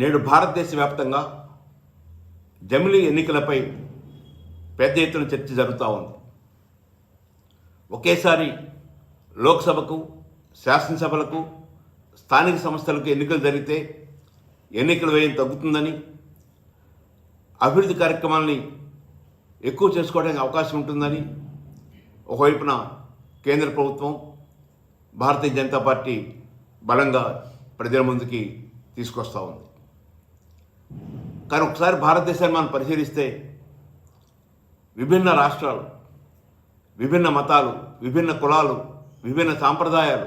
నేడు భారతదేశ వ్యాప్తంగా జమిలీ ఎన్నికలపై పెద్ద ఎత్తున చర్చ జరుగుతూ ఉంది. ఒకేసారి లోక్సభకు శాసనసభలకు స్థానిక సంస్థలకు ఎన్నికలు జరిగితే ఎన్నికల వ్యయం తగ్గుతుందని అభివృద్ధి కార్యక్రమాలని ఎక్కువ చేసుకోవడానికి అవకాశం ఉంటుందని ఒకవైపున కేంద్ర ప్రభుత్వం భారతీయ జనతా పార్టీ బలంగా ప్రజల ముందుకి తీసుకొస్తూ ఉంది. కానీ ఒకసారి భారతదేశాన్ని మనం పరిశీలిస్తే విభిన్న రాష్ట్రాలు విభిన్న మతాలు విభిన్న కులాలు విభిన్న సాంప్రదాయాలు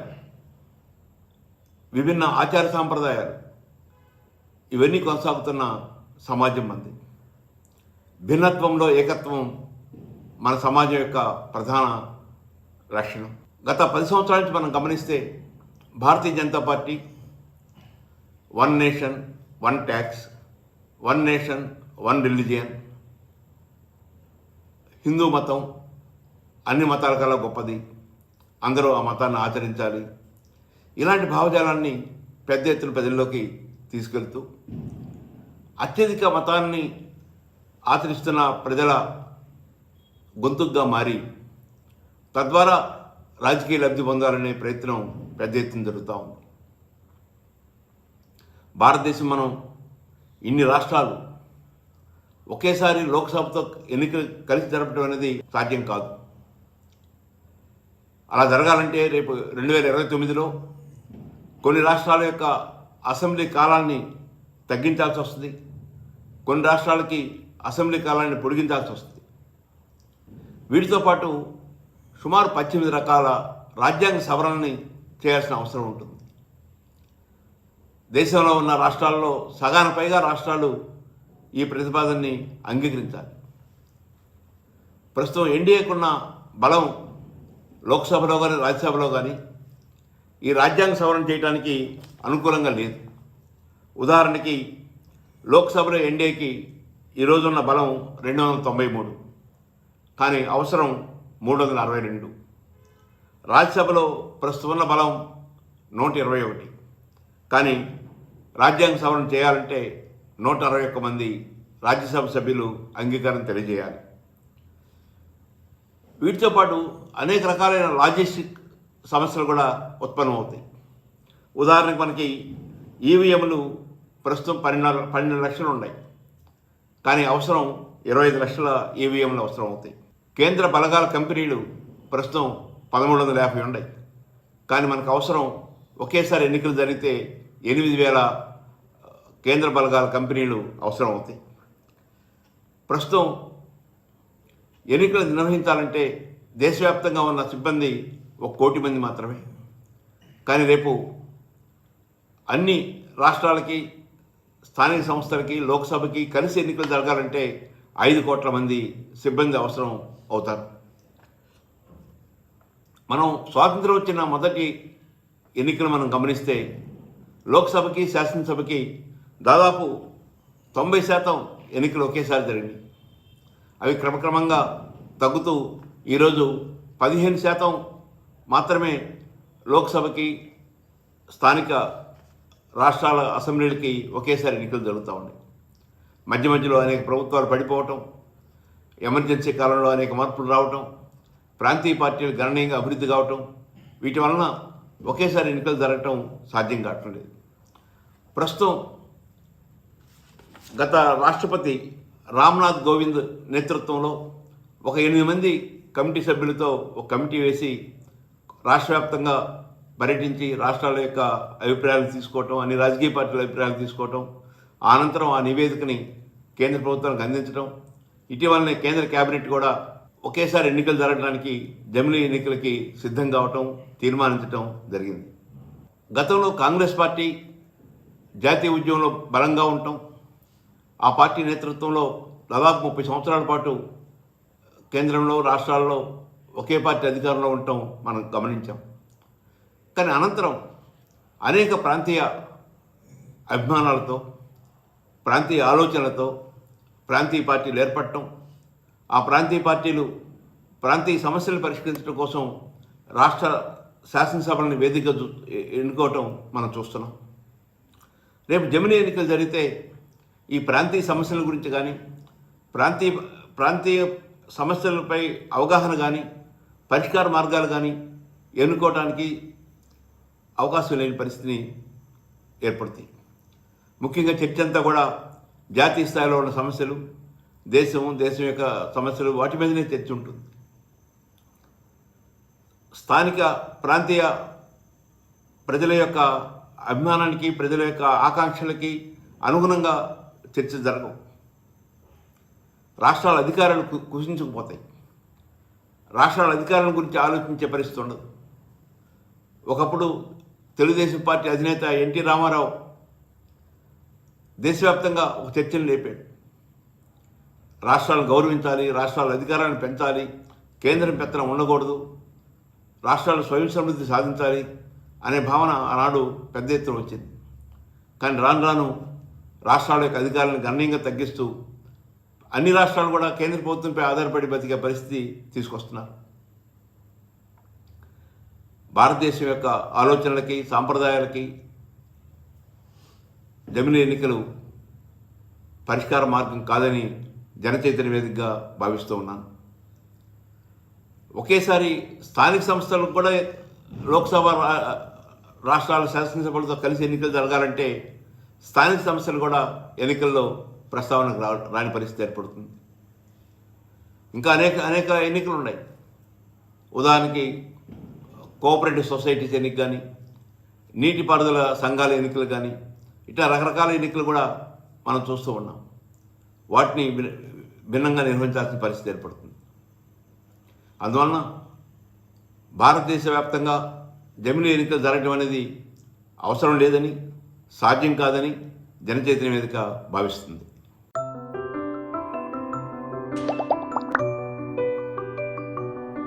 విభిన్న ఆచార సాంప్రదాయాలు ఇవన్నీ కొనసాగుతున్న సమాజం మంది. భిన్నత్వంలో ఏకత్వం మన సమాజం యొక్క ప్రధాన లక్షణం. గత పది సంవత్సరాల నుంచి మనం గమనిస్తే Bharatiya Janata party one nation one tax one nation one religion. Hindu మతం అన్ని మతాల కల్లా గొప్పది. అందరూ ఆ మతాన్ని ఆచరించాలి. ఇలాంటి భావజాలాన్ని పెద్ద ఎత్తున ప్రజల్లోకి తీసుకెళ్తూ అత్యధిక మతాన్ని ఆచరిస్తున్న ప్రజల గొంతుగ్గా మారి తద్వారా రాజకీయ లబ్ధి పొందాలనే ప్రయత్నం పెద్ద ఎత్తున జరుగుతూ ఉంది. భారతదేశం మనం ఇన్ని రాష్ట్రాలు ఒకేసారి లోక్సభతో ఎన్నికలు కలిసి జరపడం అనేది సాధ్యం కాదు. అలా జరగాలంటే రేపు రెండు వేల ఇరవై తొమ్మిదిలో కొన్ని రాష్ట్రాల యొక్క అసెంబ్లీ కాలాన్ని తగ్గించాల్సి వస్తుంది. కొన్ని రాష్ట్రాలకి అసెంబ్లీ కాలాన్ని పొడిగించాల్సి వస్తుంది. వీటితో పాటు సుమారు పద్దెనిమిది రకాల రాజ్యాంగ సవరణని చేయాల్సిన అవసరం ఉంటుంది. దేశంలో ఉన్న రాష్ట్రాల్లో సగాన పైగా రాష్ట్రాలు ఈ ప్రతిపాదనని అంగీకరించాలి. ప్రస్తుతం ఎన్డీఏకున్న బలం లోక్సభలో కానీ రాజ్యసభలో కానీ ఈ రాజ్యాంగ సవరణ చేయడానికి అనుకూలంగా లేదు. ఉదాహరణకి లోక్సభలో ఎన్డీఏకి ఈరోజున్న బలం రెండు వందల తొంభై మూడు కానీ అవసరం మూడు వందల అరవై రెండు. రాజ్యసభలో ప్రస్తుతం ఉన్న బలం నూట ఇరవై ఒకటి కానీ రాజ్యాంగ సవరణ చేయాలంటే నూట అరవై ఒక్క మంది రాజ్యసభ సభ్యులు అంగీకారం తెలియజేయాలి. వీటితో పాటు అనేక రకాలైన లాజిస్టిక్ సమస్యలు కూడా ఉత్పన్నమవుతాయి. ఉదాహరణకు మనకి ఈవీఎంలు ప్రస్తుతం పన్నెండు పన్నెండు లక్షలు ఉన్నాయి. కానీ అవసరం ఇరవై ఐదు లక్షల ఈవీఎంలు అవసరం అవుతాయి కేంద్ర బలగాల కంపెనీలు ప్రస్తుతం పదమూడు వందల యాభై ఉన్నాయి. కానీ మనకు అవసరం ఒకేసారి ఎన్నికలు జరిగితే ఎనిమిది వేల కేంద్ర బలగాల కంపెనీలు అవసరం అవుతాయి ప్రస్తుతం ఎన్నికలు నిర్వహించాలంటే దేశవ్యాప్తంగా ఉన్న సిబ్బంది ఒక కోటి మంది మాత్రమే. కానీ రేపు అన్ని రాష్ట్రాలకి స్థానిక సంస్థలకి లోక్సభకి కలిసి ఎన్నికలు జరగాలంటే ఐదు కోట్ల మంది సిబ్బంది అవసరం అవుతారు. మనం స్వాతంత్రం వచ్చిన మొదటి ఎన్నికలు మనం గమనిస్తే లోక్సభకి శాసనసభకి దాదాపు తొంభై శాతం ఎన్నికలు ఒకేసారి జరిగినాయి. అవి క్రమక్రమంగా తగ్గుతూ ఈరోజు పదిహేను శాతం మాత్రమే లోక్సభకి స్థానిక రాష్ట్రాల అసెంబ్లీలకి ఒకేసారి ఎన్నికలు జరుగుతూ ఉన్నాయి. మధ్య మధ్యలో అనేక ప్రభుత్వాలు పడిపోవటం ఎమర్జెన్సీ కాలంలో అనేక మార్పులు రావటం ప్రాంతీయ పార్టీలు గణనీయంగా అభివృద్ధి కావటం వీటి వలన ఒకేసారి ఎన్నికలు జరగటం సాధ్యం కావట్లేదు. ప్రస్తుతం గత రాష్ట్రపతి రామ్నాథ్ కోవింద్ నేతృత్వంలో ఒక ఎనిమిది మంది కమిటీ సభ్యులతో ఒక కమిటీ వేసి రాష్ట్రవ్యాప్తంగా పర్యటించి రాష్ట్రాల యొక్క అభిప్రాయాలు తీసుకోవటం అన్ని రాజకీయ పార్టీల అభిప్రాయాలు తీసుకోవటం అనంతరం ఆ నివేదికని కేంద్ర ప్రభుత్వానికి అందించడం ఇటీవలనే కేంద్ర కేబినెట్ కూడా ఒకేసారి ఎన్నికలు జరగడానికి జమిలీ ఎన్నికలకి సిద్ధం కావటం తీర్మానించటం జరిగింది. గతంలో కాంగ్రెస్ పార్టీ జాతీయ ఉద్యమంలో బలంగా ఉండటం ఆ పార్టీ నేతృత్వంలో దాదాపు ముప్పై సంవత్సరాల పాటు కేంద్రంలో రాష్ట్రాల్లో ఒకే పార్టీ అధికారంలో ఉండటం మనం గమనించాం. కానీ అనంతరం అనేక ప్రాంతీయ అభిమానాలతో ప్రాంతీయ ఆలోచనలతో ప్రాంతీయ పార్టీలు ఏర్పడటం ఆ ప్రాంతీయ పార్టీలు ప్రాంతీయ సమస్యలను పరిష్కరించడం కోసం రాష్ట్ర శాసనసభలను వేదిక ఎన్నుకోవటం మనం చూస్తున్నాం. రేపు జమిని ఎన్నికలు జరిగితే ఈ ప్రాంతీయ సమస్యల గురించి కానీ ప్రాంతీయ ప్రాంతీయ సమస్యలపై అవగాహన కానీ పరిష్కార మార్గాలు కానీ ఎన్నుకోవడానికి అవకాశం లేని పరిస్థితిని ఏర్పడుతుంది ముఖ్యంగా చర్చ అంతా కూడా జాతీయ స్థాయిలో ఉన్న సమస్యలు దేశం దేశం యొక్క సమస్యలు వాటి మీదనే చర్చ ఉంటుంది. స్థానిక ప్రాంతీయ ప్రజల యొక్క అభిమానానికి ప్రజల యొక్క ఆకాంక్షలకి అనుగుణంగా చర్చ జరగవు. రాష్ట్రాల అధికారాలు కుషించుకుపోతాయి రాష్ట్రాల అధికారాల గురించి ఆలోచించే పరిస్థితి ఉండదు. ఒకప్పుడు తెలుగుదేశం పార్టీ అధినేత ఎన్టీ రామారావు దేశవ్యాప్తంగా ఒక చర్చను లేపాడు. రాష్ట్రాలను గౌరవించాలి రాష్ట్రాల అధికారాన్ని పెంచాలి కేంద్రం పెత్తనం ఉండకూడదు రాష్ట్రాలు స్వయం సమృద్ధి సాధించాలి అనే భావన ఆనాడు పెద్ద ఎత్తున వచ్చింది. కానీ రాను రాను రాష్ట్రాల యొక్క అధికారాలను గణనీయంగా తగ్గిస్తూ అన్ని రాష్ట్రాలు కూడా కేంద్ర ప్రభుత్వంపై ఆధారపడి బతికే పరిస్థితి తీసుకొస్తున్నారు. భారతదేశం యొక్క ఆలోచనలకి సాంప్రదాయాలకి జమిని ఎన్నికలు పరిష్కార మార్గం కాదని జనచైతన్య వేదికగా భావిస్తూ ఉన్నాను. ఒకేసారి స్థానిక సంస్థలకు కూడా లోక్సభ రా- రాష్ట్రాల శాసనసభలతో కలిసి ఎన్నికలు జరగాలంటే స్థానిక సంస్థలు కూడా ఎన్నికల్లో ప్రస్తావనకు రా రాని పరిస్థితి ఏర్పడుతుంది. ఇంకా అనేక అనేక ఎన్నికలు ఉన్నాయి. ఉదాహరణకి కోఆపరేటివ్ సొసైటీస్ ఎన్నిక కానీ నీటిపారుదల సంఘాల ఎన్నికలు కానీ ఇట్లా రకరకాల ఎన్నికలు కూడా మనం చూస్తూ ఉన్నాం. వాటిని భిన్న- భిన్నంగా నిర్వహించాల్సిన పరిస్థితి ఏర్పడుతుంది. అందువలన భారతదేశ వ్యాప్తంగా జమిని ఎన్నికలు జరగడం అనేది అవసరం లేదని సాధ్యం కాదని జనచైతన్య వేదిక భావిస్తుంది.